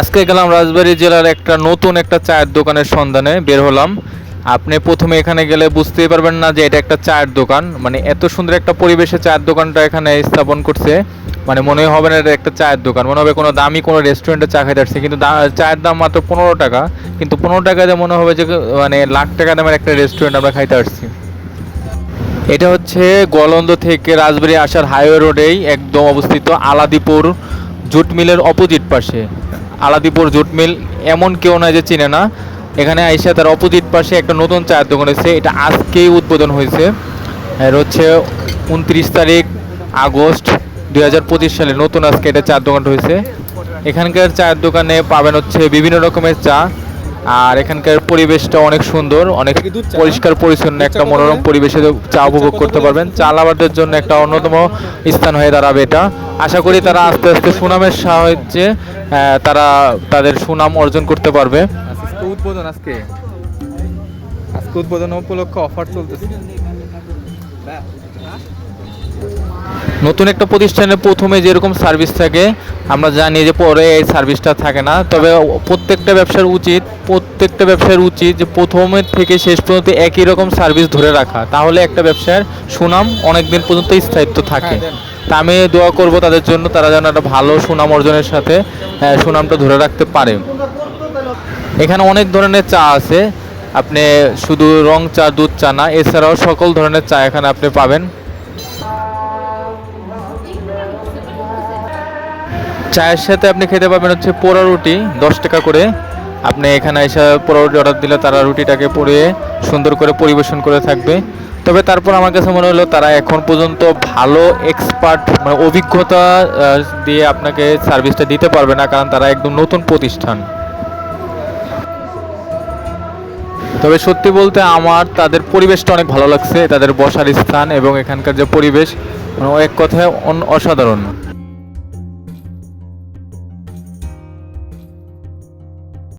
আজকে গেলাম রাজবাড়ী জেলার একটা নতুন একটা চায়ের দোকানের সন্ধানে বের হলাম। আপনি প্রথমে এখানে গেলে বুঝতেই পারবেন না যে এটা একটা চায়ের দোকান। মানে এত সুন্দর একটা পরিবেশে চায়ের দোকানটা এখানে স্থাপন করছে। মানে মনে হবে না এটা একটা চায়ের দোকান। মনে হবে কোনো দামি কোনো রেস্টুরেন্টে চা খাইতে আসছে। কিন্তু চায়ের দাম মাত্র পনেরো টাকা। কিন্তু পনেরো টাকাতে মনে হবে যে মানে লাখ টাকা দামের একটা রেস্টুরেন্ট আমরা খাইতে আসছি। এটা হচ্ছে গোয়ালন্দ থেকে রাজবাড়ি আসার হাইওয়ে রোডেই একদম অবস্থিত আলাদিপুর জুট মিলের অপোজিট পাশে। আলাদিপুর জুট মিল এমন কেউ নয় যে চিনে না। এখানে আইসা তার অপোজিট পাশে একটা নতুন চায়ের দোকান হয়েছে। এটা আজকেই উদ্বোধন হয়েছে। এর হচ্ছে উনত্রিশ তারিখ আগস্ট দুই হাজার পঁচিশ সালে নতুন আজকে এটা চায়ের দোকানটা হয়েছে। এখানকার চায়ের দোকানে পাবেন হচ্ছে বিভিন্ন রকমের চা। আর এখানকার পরিবেশটা অনেক সুন্দর অনেক? পরিষ্কার পরিচ্ছন্ন একটা মনোরম পরিবেশে চা উপভোগ করতে পারবেন। চা লাভারদের জন্য একটা অন্যতম স্থান হয়ে দাঁড়াবে এটা। আশা করি তারা আস্তে আস্তে সুনামের সাহায্যে তারা তাদের সুনাম অর্জন করতে পারবে। উদ্বোধন আজকে? আজকে উদ্বোধন উপলক্ষে অফার চলতেছে। নতুন একটা প্রতিষ্ঠানে প্রথমে যেরকম সার্ভিস থাকে আমরা জানি যে পরে এই সার্ভিসটা থাকে না। তবে প্রত্যেকটা ব্যবসার উচিত প্রত্যেকটা ব্যবসার উচিত যে প্রথমের থেকে শেষ পর্যন্ত একই রকম সার্ভিস ধরে রাখা। তাহলে একটা ব্যবসার সুনাম অনেক দিন পর্যন্ত স্থায়িত্ব থাকে। হ্যাঁ, তা আমি দোয়া করব তাদের জন্য তারা যেন একটা ভালো সুনাম অর্জনের সাথে সুনামটা ধরে রাখতে পারে। এখানে অনেক ধরনের চা আছে। আপনি শুধু রং চা, দুধ চা না, এছাড়াও সকল ধরনের চা এখানে আপনি পাবেন। চায়ের সাথে আপনি খেতে পাবেন হচ্ছে পোড়া রুটি, দশ টাকা করে। আপনি এখানে এসে পোড়া রুটি অর্ডার দিলে তারা রুটিটাকে পরিয়ে সুন্দর করে পরিবেশন করে থাকবে। তবে তারপর আমার কাছে মনে হলো তারা এখন পর্যন্ত ভালো এক্সপার্ট মানে অভিজ্ঞতা দিয়ে আপনাকে সার্ভিসটা দিতে পারবে না, কারণ তারা একদম নতুন প্রতিষ্ঠান। তবে সত্যি বলতে আমার তাদের পরিবেশটা অনেক ভালো লাগছে, তাদের বসার স্থান এবং এখানকার যে পরিবেশ মানে এক কথায় অসাধারণ।